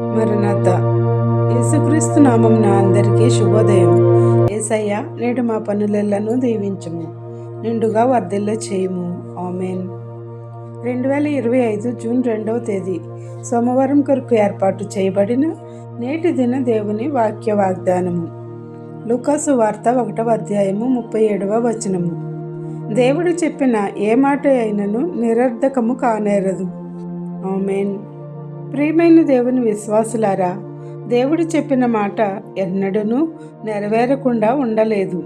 మరణత యేసుక్రీస్తు నామం నా అందరికీ శుభోదయం. ఏసయ్య నేడు మా పనులెల్లను దీవించము నిండుగా వర్ధిల్ల చేయము. ఆమెన్. రెండు వేల ఇరవై ఐదు జూన్ రెండవ తేదీ సోమవారం కొరకు ఏర్పాటు చేయబడిన నేటి దిన దేవుని వాక్య వాగ్దానము. లుకాసు వార్త ఒకటవ అధ్యాయము ముప్పై ఏడవ వచనము. దేవుడు చెప్పిన ఏ మాట అయినను నిరర్ధకము కానేరదు. ఆమెన్. ప్రియమైన దేవుని విశ్వాసులారా దేవుడు చెప్పిన మాట ఎన్నడూ నెరవేరకుండా ఉండలేదు.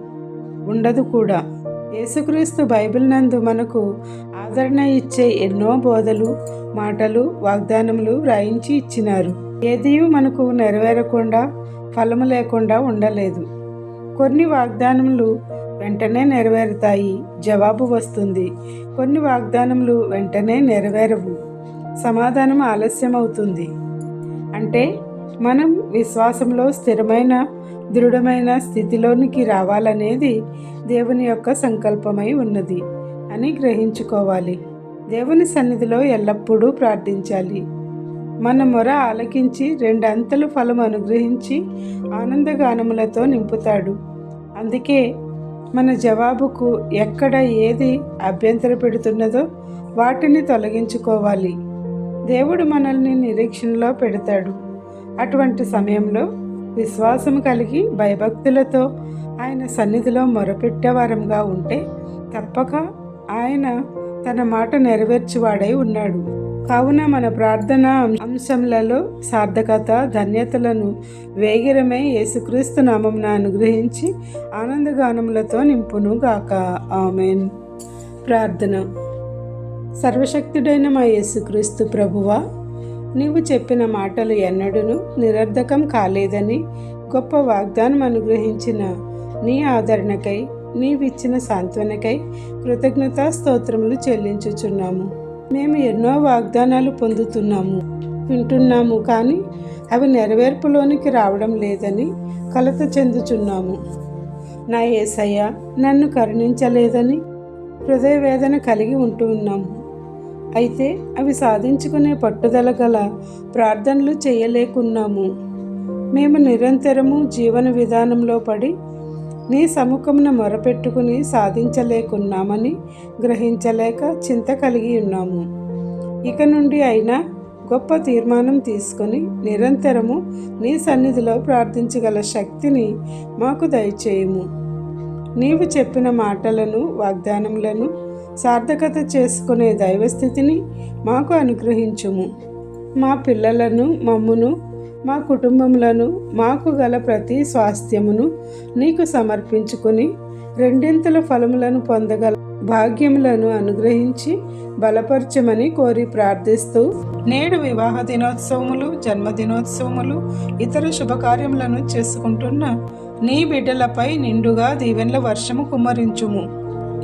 ఉండదు కూడా. యేసుక్రీస్తు బైబిల్ నందు మనకు ఆదరణ ఇచ్చే ఎన్నో బోధలు మాటలు వాగ్దానములు వ్రాయించి ఇచ్చినారు. ఏదీ మనకు నెరవేరకుండా ఫలము లేకుండా ఉండలేదు. కొన్ని వాగ్దానములు వెంటనే నెరవేరుతాయి. జవాబు వస్తుంది. కొన్ని వాగ్దానములు వెంటనే నెరవేరవు. సమాధానం ఆలస్యం అవుతుంది అంటే మనం విశ్వాసంలో స్థిరమైన దృఢమైన స్థితిలోనికి రావాలనేది దేవుని యొక్క సంకల్పమై ఉన్నది అని గ్రహించుకోవాలి. దేవుని సన్నిధిలో ఎల్లప్పుడూ ప్రార్థించాలి. మన మొర ఆలకించి రెండంతలు ఫలం అనుగ్రహించి ఆనందగానములతో నింపుతాడు. అందుకే మన జవాబుకు ఎక్కడ ఏది అభ్యంతర పెడుతున్నదో వాటిని తొలగించుకోవాలి. దేవుడు మనల్ని నిరీక్షణలో పెడతాడు. అటువంటి సమయంలో విశ్వాసం కలిగి భయభక్తులతో ఆయన సన్నిధిలో మొరపెట్టేవారంగా ఉంటే తప్పక ఆయన తన మాట నెరవేర్చువాడై ఉన్నాడు. కావున మన ప్రార్థన అంశంలలో సార్థకత ధన్యతలను వేగిరమై యేసుక్రీస్తు నామంన అనుగ్రహించి ఆనందగానములతో నింపును గాక ఆమెన్. ప్రార్థన. సర్వశక్తుడైన మా యేసుక్రీస్తు ప్రభువా నీవు చెప్పిన మాటలు ఎన్నడూను నిరర్ధకం కాలేదని గొప్ప వాగ్దానం అనుగ్రహించిన నీ ఆదరణకై నీవిచ్చిన సాంత్వనకై కృతజ్ఞతా స్తోత్రములు చెల్లించుచున్నాము. మేము ఎన్నో వాగ్దానాలు పొందుతున్నాము వింటున్నాము కానీ అవి నెరవేర్పులోనికి రావడం లేదని కలత చెందుచున్నాము. నా ఏసయ్య నన్ను కరుణించలేదని హృదయ వేదన కలిగి ఉంటూ ఉన్నాము. అయితే అవి సాధించుకునే పట్టుదల గల ప్రార్థనలు చేయలేకున్నాము. మేము నిరంతరము జీవన విధానంలో పడి నీ సముఖమున మొరపెట్టుకుని సాధించలేకున్నామని గ్రహించలేక చింత కలిగి ఉన్నాము. ఇక నుండి అయినా గొప్ప తీర్మానం తీసుకొని నిరంతరము నీ సన్నిధిలో ప్రార్థించగల శక్తిని మాకు దయచేయము. నీవు చెప్పిన మాటలను వాగ్దానములను సార్థకత చేసుకునే దైవస్థితిని మాకు అనుగ్రహించుము. మా పిల్లలను మమ్మును మా కుటుంబములను మాకు గల ప్రతి స్వాస్థ్యమును నీకు సమర్పించుకుని రెండింతల ఫలములను పొందగల భాగ్యములను అనుగ్రహించి బలపరచమని కోరి ప్రార్థిస్తూ నేడు వివాహ దినోత్సవములు జన్మదినోత్సవములు ఇతర శుభకార్యములను చేసుకుంటున్న నీ బిడ్డలపై నిండుగా దీవెన్ల వర్షము కుమ్మరించుము.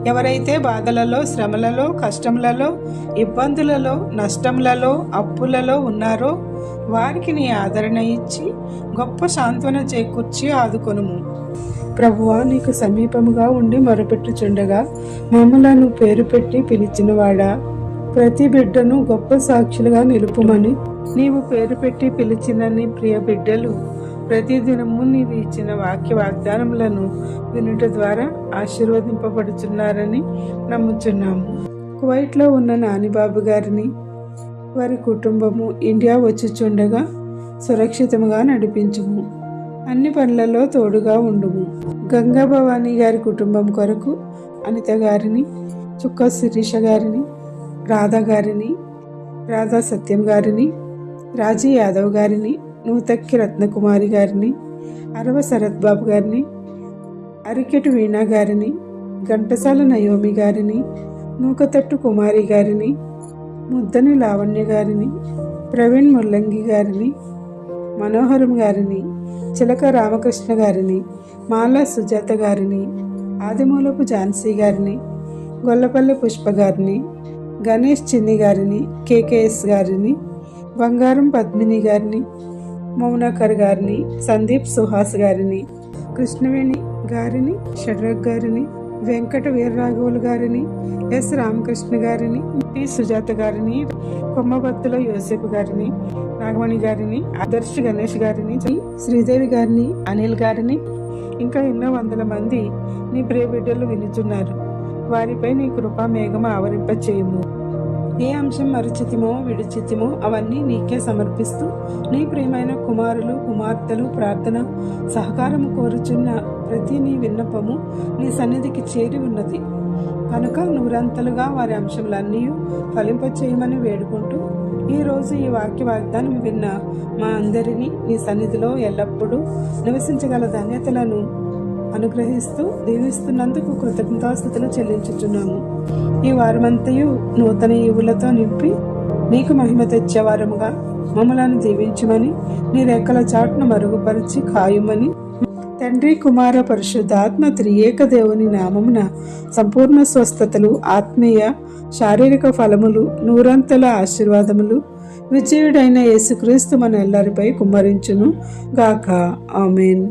ఎవరైతే బాధలలో శ్రమలలో కష్టములలో ఇబ్బందులలో నష్టములలో అప్పులలో ఉన్నారో వారికి నీ ఆదరణ ఇచ్చి గొప్ప సాంత్వన చేకూర్చి ఆదుకొనుము. ప్రభువా నీకు సమీపముగా ఉండి మొరపెట్టుచుండగా మమ్మలను పేరు పెట్టి పిలిచినవాడా? ప్రతి బిడ్డను గొప్ప సాక్షులుగా నిలుపుమని. నీవు పేరు పెట్టి పిలిచిన నీ ప్రియ బిడ్డలు ప్రతిదినము నీవు ఇచ్చిన వాక్య వాగ్దానములను వినుట ద్వారా ఆశీర్వదింపబడుచున్నారని నమ్ముచున్నాము. కువైట్లో ఉన్న నానిబాబు గారిని వారి కుటుంబము ఇండియా వచ్చుచుండగా సురక్షితముగా నడిపించుము. అన్ని పనులలో తోడుగా ఉండుము. గంగా భవానీ గారి కుటుంబం కొరకు అనిత గారిని చుక్క శిరీష గారిని రాధా గారిని రాధా సత్యం గారిని రాజీ యాదవ్ గారిని నూతక్కి రత్నకుమారి గారిని అరవ శరత్ బాబు గారిని అరికెటు వీణా గారిని ఘంటసాల నయోమి గారిని నూకతట్టు కుమారి గారిని ముద్దని లావణ్య గారిని ప్రవీణ్ ముల్లంగి గారిని మనోహరం గారిని చిలక రామకృష్ణ గారిని మాలా సుజాత గారిని ఆదిమూలపు ఝాన్సీ గారిని గొల్లపల్లి పుష్ప గారిని గణేష్ చిన్ని గారిని కేకేఎస్ గారిని బంగారం పద్మిని గారిని మౌనాకర్ గారిని సందీప్ సుహాస్ గారిని కృష్ణవేణి గారిని షడ్రక్ గారిని వెంకట వీరరాఘవులు గారిని ఎస్ రామకృష్ణ గారిని పి సుజాత గారిని కొమ్మబత్తుల యోసేపు గారిని నాగమణి గారిని ఆదర్శ్ గణేష్ గారిని శ్రీదేవి గారిని అనిల్ గారిని ఇంకా ఎన్నో వందల మంది నీ ప్రియ బిడ్డలు వినుచున్నారు. వారిపై నీ కృపా మేఘమ ఆవరింప చేయము ఏ అంశం మరుచితిమో విడిచితిమో అవన్నీ నీకే సమర్పిస్తూ నీ ప్రియమైన కుమారులు కుమార్తెలు ప్రార్థన సహకారము కోరుచున్న ప్రతి నీ విన్నపము నీ సన్నిధికి చేరి ఉన్నది. కనుక నూరంతలుగా వారి అంశములన్నీ ఫలింపచేయమని వేడుకుంటూ ఈరోజు ఈ వాక్య వాగ్దానం విన్న మా అందరినీ నీ సన్నిధిలో ఎల్లప్పుడూ నివసించగల ధన్యతలను అనుగ్రహిస్తూ దీవిస్తున్నందుకు కృతజ్ఞతాస్థుతులు చెల్లించుచున్నాము. ఈ వారమంతయు నూతన ఈవులతో నింపి నీకు మహిమ తెచ్చేవారముగా మమ్మలను దీవించమని నీ రెక్కల చాటును మరుగుపరిచి కాయుమని తండ్రి కుమార పరిశుద్ధాత్మ త్రియేక దేవుని నామమున సంపూర్ణ స్వస్థతలు ఆత్మీయ శారీరక ఫలములు నూరంతల ఆశీర్వాదములు విజయుడైన యేసుక్రీస్తు మన ఎల్లరిపై కుమ్మరించును గాక. ఆమెన్.